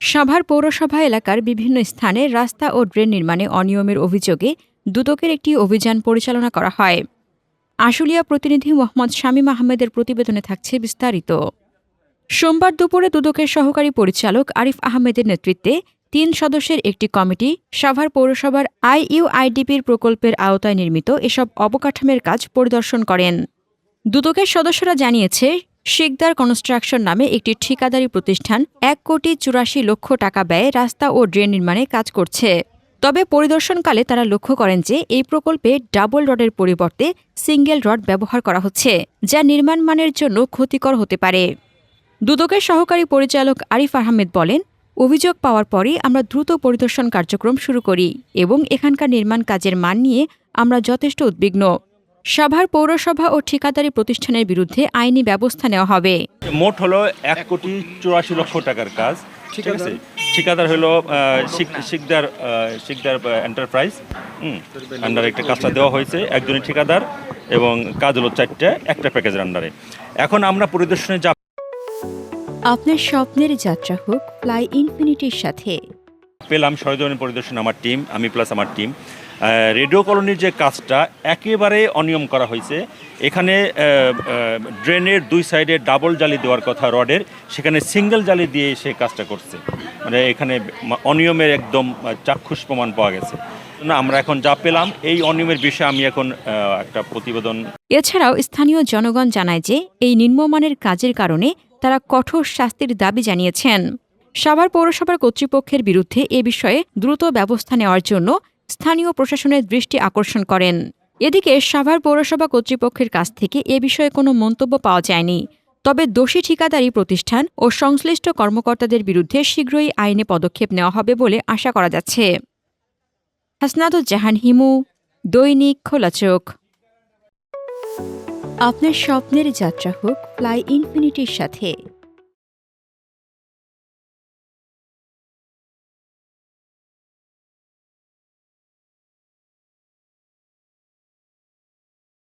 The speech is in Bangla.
সাভার পৌরসভা এলাকার বিভিন্ন স্থানে রাস্তা ও ড্রেন নির্মাণে অনিয়মের অভিযোগে দুদকের একটি অভিযান পরিচালনা করা হয়। আশুলিয়া প্রতিনিধি মোহাম্মদ শামীম আহমেদের প্রতিবেদনে থাকছে বিস্তারিত। সোমবার দুপুরে দুদকের সহকারী পরিচালক আরিফ আহমেদের নেতৃত্বে তিন সদস্যের একটি কমিটি সাভার পৌরসভার আইইউআইডিপির প্রকল্পের আওতায় নির্মিত এসব অবকাঠামের কাজ পরিদর্শন করেন। দুদকের সদস্যরা জানিয়েছে, শিকদার কনস্ট্রাকশন নামে একটি ঠিকাদারি প্রতিষ্ঠান এক কোটি চুরাশি লক্ষ টাকা ব্যয়ে রাস্তা ও ড্রেন নির্মাণে কাজ করছে। তবে পরিদর্শনকালে তারা লক্ষ্য করেন যে এই প্রকল্পে ডাবল রডের পরিবর্তে সিঙ্গেল রড ব্যবহার করা হচ্ছে, যা নির্মাণ মানের জন্য ক্ষতিকর হতে পারে। দুদকের সহকারী পরিচালক আরিফ আহমেদ বলেন, অভিযোগ পাওয়ার পরই আমরা দ্রুত পরিদর্শন কার্যক্রম শুরু করি এবং এখানকার নির্মাণ কাজের মান নিয়ে আমরা যথেষ্ট উদ্বিগ্ন। সাভার পৌরসভা ও ঠিকাদারি প্রতিষ্ঠানের বিরুদ্ধে আইনি ব্যবস্থা নেওয়া হবে। মোট হলো এক কোটি চুরাশি লক্ষ টাকার কাজ। ঠিক আছে? ঠিকাদার? হলো শিকদার শিকদার এন্টারপ্রাইজ আন্ডারে একটা কাজটা দেওয়া হয়েছে একজনই ঠিকাদার এবং কাজ হলো চারটে একটা প্যাকেজের আন্ডারে এখন আমরা পরিদর্শনে যাব। আপনার স্বপ্নের যাত্রা হোক ফ্লাই ইনফিনিটির সাথে। পেলাম সরজমিন পরিদর্শন আমার টিম আমি প্লাস আমার টিম রেডিও কলোনির যে কাজটা একেবারে অনিয়ম করা হয়েছে। এখানে ড্রেনের দুই সাইডে ডাবল জালি দেওয়ার কথা রডের, সেখানে সিঙ্গেল জালি দিয়ে সে কাজটা করছে। মানে এখানে অনিয়মের একদম চাক্ষুষ প্রমাণ পাওয়া গেছে। না, আমরা এখন যা পেলাম, এই অনিয়মের বিষয়ে আমি এখন একটা প্রতিবেদন এছাড়াও স্থানীয় জনগণ জানায় যে, এই নিম্নমানের কাজের কারণে তারা কঠোর শাস্তির দাবি জানিয়েছেন। সাভার পৌরসভার কর্তৃপক্ষের বিরুদ্ধে এ বিষয়ে দ্রুত ব্যবস্থা নেওয়ার জন্য স্থানীয় প্রশাসনের দৃষ্টি আকর্ষণ করেন। এদিকে সাভার পৌরসভা কর্তৃপক্ষের কাছ থেকে এ বিষয়ে কোনো মন্তব্য পাওয়া যায়নি। তবে দোষী ঠিকাদারি প্রতিষ্ঠান ও সংশ্লিষ্ট কর্মকর্তাদের বিরুদ্ধে শীঘ্রই আইনে পদক্ষেপ নেওয়া হবে বলে আশা করা যাচ্ছে। হাসনাদুজ্জাহান হিমু, দৈনিক খোলা চোখ। আপনার স্বপ্নের যাত্রা হোক, ফ্লাই ইনফিনিটির সাথে।